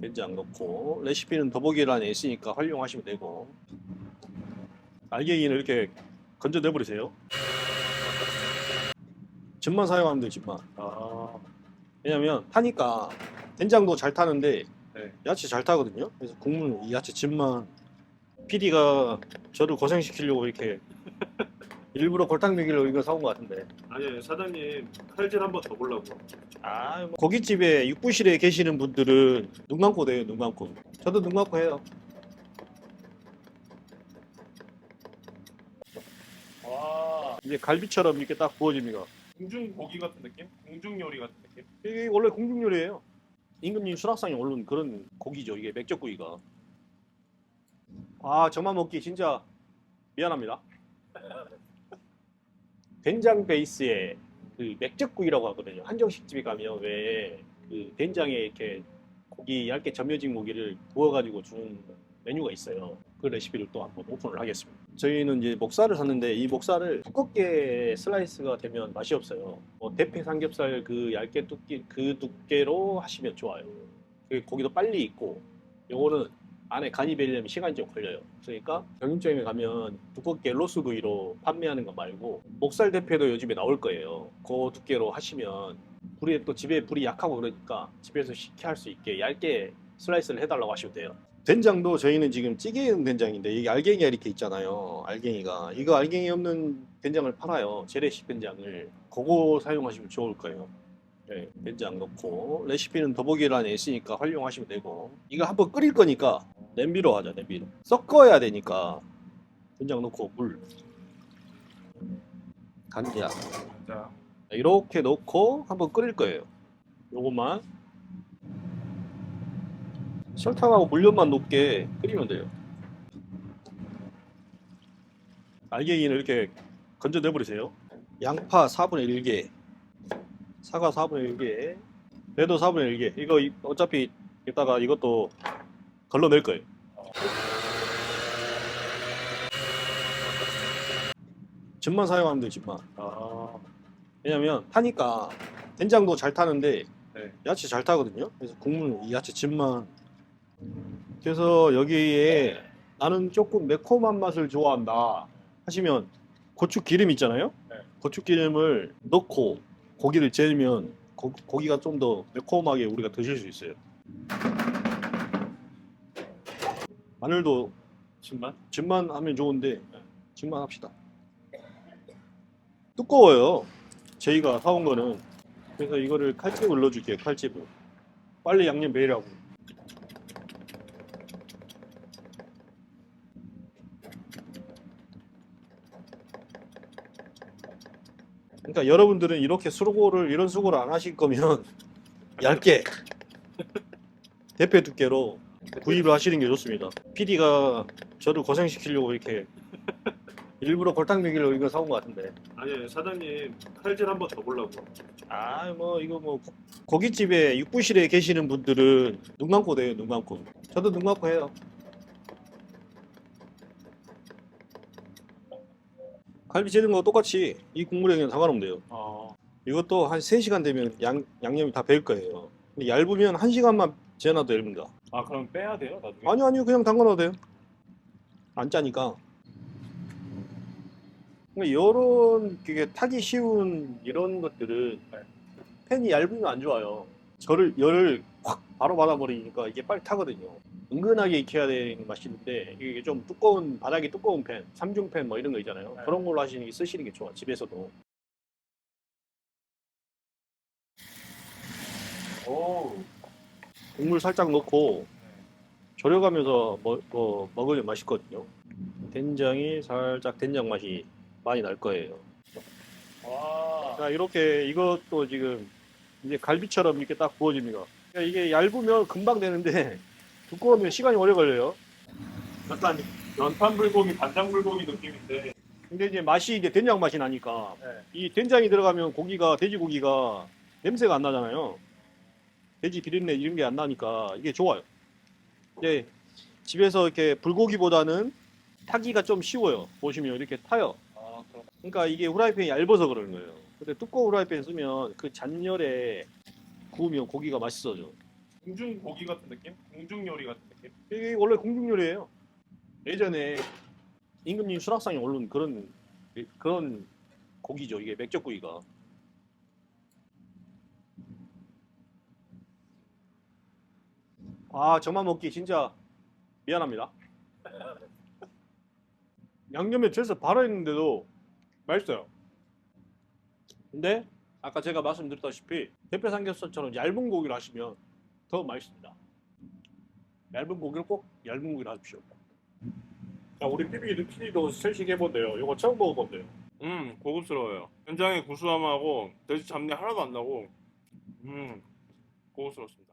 된장 넣고 레시피는 더보기란에 있으니까 활용하시면 되고 알갱이는 이렇게 건져 내 버리세요. 즙만 사용하면 돼요, 즙만. 아, 왜냐면 타니까 된장도 잘 타는데 네. 야채 잘 타거든요. 그래서 국물 이 야채 즙만 PD가 저를 고생시키려고 이렇게 일부러 골탕 먹이려고 이거 사온 것 같은데. 아니 사장님 칼질 한 번 더 보려고. 아, 뭐 고깃집에 육부실에 계시는 분들은 눈 감고 돼요, 눈 감고. 저도 눈 감고 해요. 와, 이제 갈비처럼 이렇게 딱 구워집니다. 공중 고기 같은 느낌? 공중 요리 같은 느낌? 이게 원래 공중 요리예요. 임금님 수락상에 오른 그런 고기죠. 이게 맥적구이가. 아, 저만 먹기 진짜 미안합니다. 된장 베이스의 그 맥적구이라고 하거든요. 한정식 집에 가면 왜 그 된장에 이렇게 고기 얇게 점여진 고기를 구워가지고 주는 메뉴가 있어요. 그 레시피를 또 한번 오픈을 하겠습니다. 저희는 이제 목살을 샀는데 이 목살을 두껍게 슬라이스가 되면 맛이 없어요. 뭐 대패 삼겹살 그 얇게 두께 그 두께로 하시면 좋아요. 그 고기도 빨리 익고 요거는 안에 간이 배려면 시간이 좀 걸려요. 그러니까 정육점에 가면 두껍게 로스 부위로 판매하는 거 말고 목살 대패도 요즘에 나올 거예요. 그 두께로 하시면 불이 또 집에 불이 약하고 그러니까 집에서 쉽게 할수 있게 얇게 슬라이스를 해달라고 하시면 돼요. 된장도 저희는 지금 찌개용 된장인데 이게 알갱이가 이렇게 있잖아요. 알갱이가 이거 알갱이 없는 된장을 팔아요. 재래식 된장을 그거 사용하시면 좋을 거예요. 네, 된장 넣고 레시피는 더보기란에 있으니까 활용하시면 되고. 이거 한번 끓일 거니까 냄비로 하자 냄비로. 섞어야 되니까. 된장 넣고 물. 간장 자, 이렇게 넣고 한번 끓일 거예요. 요것만. 설탕하고 물엿만 녹게 끓이면 돼요. 알갱이는 이렇게 건져 내버리세요. 양파 4분의 1개, 사과 4분의 1개, 배도 4분의 1개. 이거 이- 어차피 이따가 이것도 걸러낼 거예요. 즙만 사용하면 돼요, 즙만. 아, 왜냐면 타니까 된장도 잘 타는데 네. 야채 잘 타거든요. 그래서 국물 이 야채 즙만 그래서 여기에 나는 조금 매콤한 맛을 좋아한다 하시면 고추 기름 있잖아요. 네. 고추 기름을 넣고 고기를 재면 고, 고기가 좀 더 매콤하게 우리가 드실 수 있어요. 마늘도 진만? 즙만 하면 좋은데 즙만 합시다. 두꺼워요. 저희가 사온 거는 그래서 이거를 칼집을 넣어줄게요. 칼집을 빨리 양념 매라고. 그러니까 여러분들은 이렇게 수고를 이런 수고를 안 하실 거면 얇게 대패 두께로 구입을 하시는 게 좋습니다. PD가 저를 고생시키려고 이렇게 일부러 골탕 먹이려고 이거 사온 것 같은데. 아니 사장님 칼질 한번 더 보려고. 아, 뭐 이거 뭐 고- 고깃집에 육부실에 계시는 분들은 눈 감고 돼요, 눈 감고. 저도 눈 감고 해요. 갈비 재는 거 똑같이 이 국물에 그냥 담아놓으면 돼요. 아, 이것도 한 3시간 되면 양, 양념이 다 배일 거예요. 근데 얇으면 1시간만 재놔도 됩니다. 아 그럼 빼야 돼요 나중에? 아니요, 아니요. 그냥 담가놔도 돼요. 안 짜니까. 이런 그게 타기 쉬운 이런 것들은 네. 팬이 얇으면 안 좋아요. 저를 열을 확 바로 받아버리니까 이게 빨리 타거든요. 은근하게 익혀야 되는 맛인데 이게 좀 두꺼운 바닥이 두꺼운 팬, 삼중 팬뭐 이런 거 있잖아요. 네. 그런 걸로 하시는 게 쓰시는 게 좋아. 집에서도. 오, 국물 살짝 넣고 졸여가면서 뭐, 뭐 먹으면 맛있거든요. 된장이 살짝 된장 맛이 많이 날 거예요. 와, 자 이렇게 이것도 지금 이제 갈비처럼 이렇게 딱 구워집니다. 이게 얇으면 금방 되는데 두꺼우면 시간이 오래 걸려요. 약간 연탄 불고기, 간장 불고기 느낌인데. 근데 이제 맛이 이제 된장 맛이 나니까 네. 이 된장이 들어가면 고기가 돼지고기가 냄새가 안 나잖아요. 돼지 비린내 이런 게 안 나니까 이게 좋아요. 이제 집에서 이렇게 불고기보다는 타기가 좀 쉬워요. 보시면 이렇게 타요. 아. 그러니까 이게 후라이팬이 얇아서 그러는 거예요. 근데 두꺼운 후라이팬 쓰면 그 잔열에 구우면 고기가 맛있어져. 공중 고기 같은 느낌? 공중 요리 같은 느낌? 이게 원래 공중 요리예요. 예전에 임금님 수락상에 오른 그런 그런 고기죠. 이게 맥적구이가. 아 저만 먹기 진짜 미안합니다. 양념에 절서 바로 했는데도 맛있어요. 근데 아까 제가 말씀드렸다시피 대패 삼겹살처럼 얇은 고기를 하시면 더 맛있습니다. 얇은 고기를 꼭 얇은 고기를 하십시오. 자 우리 PB 루피도 sel식 해본대요. 이거 처음 먹어본대요. 음 고급스러워요. 굉장히 구수함하고 돼지 잡내 하나도 안 나고 음 고급스럽습니다.